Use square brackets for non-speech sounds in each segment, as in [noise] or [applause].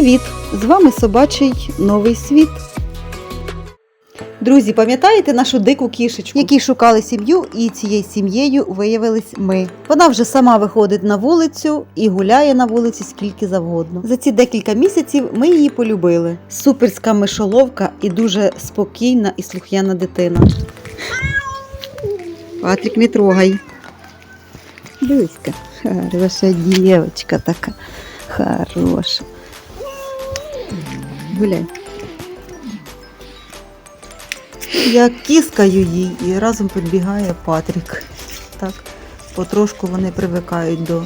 Привіт! З вами собачий новий світ. Друзі, пам'ятаєте нашу дику кішечку, які шукали сім'ю, і цією сім'єю виявились ми. Вона вже сама виходить на вулицю і гуляє на вулиці скільки завгодно. За ці декілька місяців ми її полюбили. Суперська мишоловка і дуже спокійна і слух'яна дитина. Патрік, не трогай. Дивись-ка, [laughs] хороша дівчинка така. Хороша. Гуляй. Я кіскаю їй і разом підбігає Патрік. Так, потрошку вони привикають до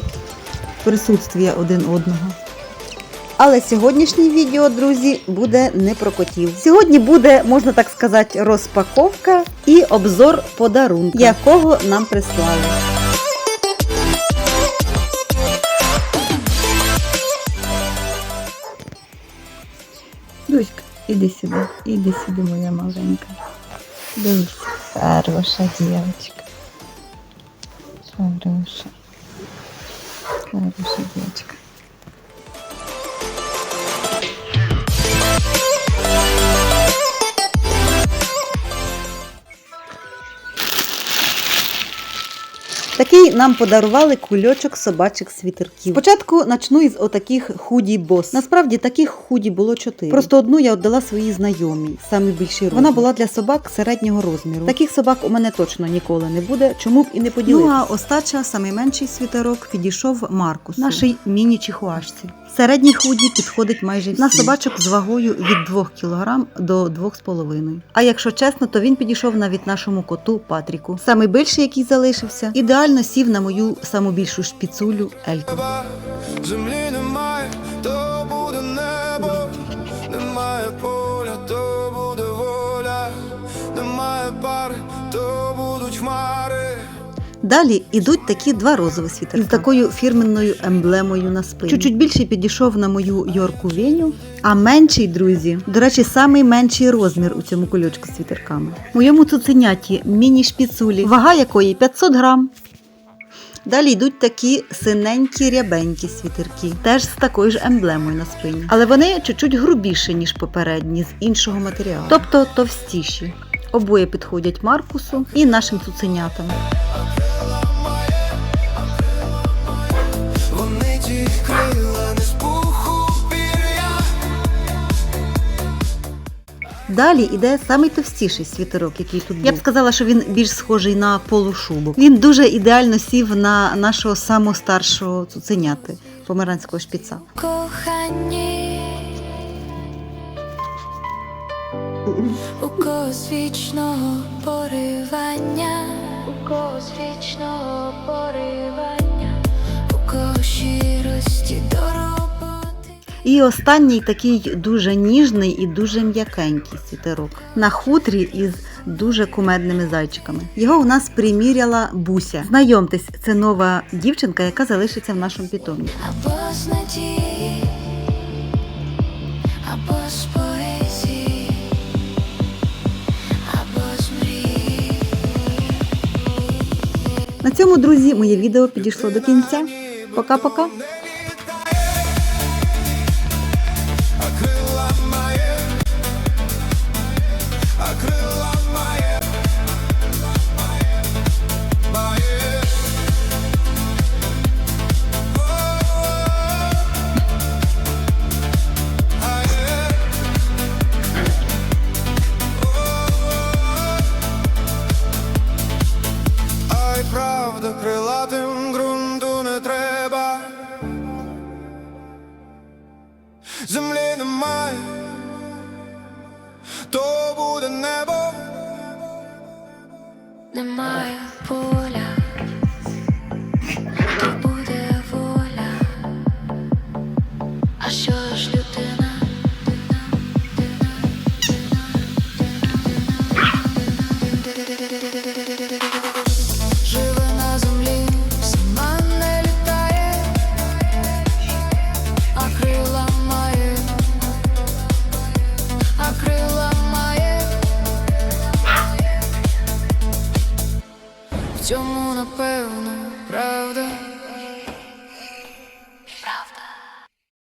присутствия один одного. Але сьогоднішнє відео, друзі, буде не про котів. Сьогодні буде, можна так сказати, розпаковка і обзор подарунка, якого нам прислали. Дуська, іди сюди, іди сюди, моя маленька. Дивись, хороша дівчинка. Хороша. Хороша дівчинка. Такий нам подарували кульочок собачих світерків. Спочатку начну із отаких худі бос. Насправді таких худі було чотири. Просто одну я віддала своїй знайомій, самі більші розмір. Вона була для собак середнього розміру. Таких собак у мене точно ніколи не буде, чому б і не поділитися. Ну а остача, самий менший світерок, підійшов Маркусу, нашій міні-чихуашці. Середній худі підходить майже всім. на собачок з вагою від 2 кг до 2,5 А якщо чесно, то він підійшов навіть нашому коту Патріку. Самий більший, який залишився, ідеально сів на мою саму більшу шпіцулю Ельку. землі немає, то буде небо, немає поля, то буде воля, немає пари, то будуть хмари. Далі ідуть такі два розові світерки з такою фірменною емблемою на спині. Чуть-чуть більший підійшов на мою Йорку Веню, а менший, друзі, до речі, самий менший розмір у цьому кульочку з світерками. Моєму цуценяті міні-шпіцулі, вага якої 500 грам. Далі йдуть такі синенькі рябенькі світерки, теж з такою ж емблемою на спині. Але вони чуть-чуть грубіші, ніж попередні, з іншого матеріалу, тобто товстіші. Обоє підходять Маркусу і нашим цуценятам. Далі іде самий товстіший світерок, який тут був. Я б сказала, що він більш схожий на полушубок. Він дуже ідеально сів на нашого самого старшого цуценяти померанського шпіца. коханні у когось вічного поривання, у когось вічного поривання, І останній такий дуже ніжний і дуже м'якенький світерок на хутрі із дуже кумедними зайчиками. Його у нас приміряла Буся. Знайомтесь, це нова дівчинка, яка залишиться в нашому питомі. Або з поезії, або з мрії. На цьому, друзі, моє відео підійшло до кінця. Пока-пока. Немає поля, цьому напевно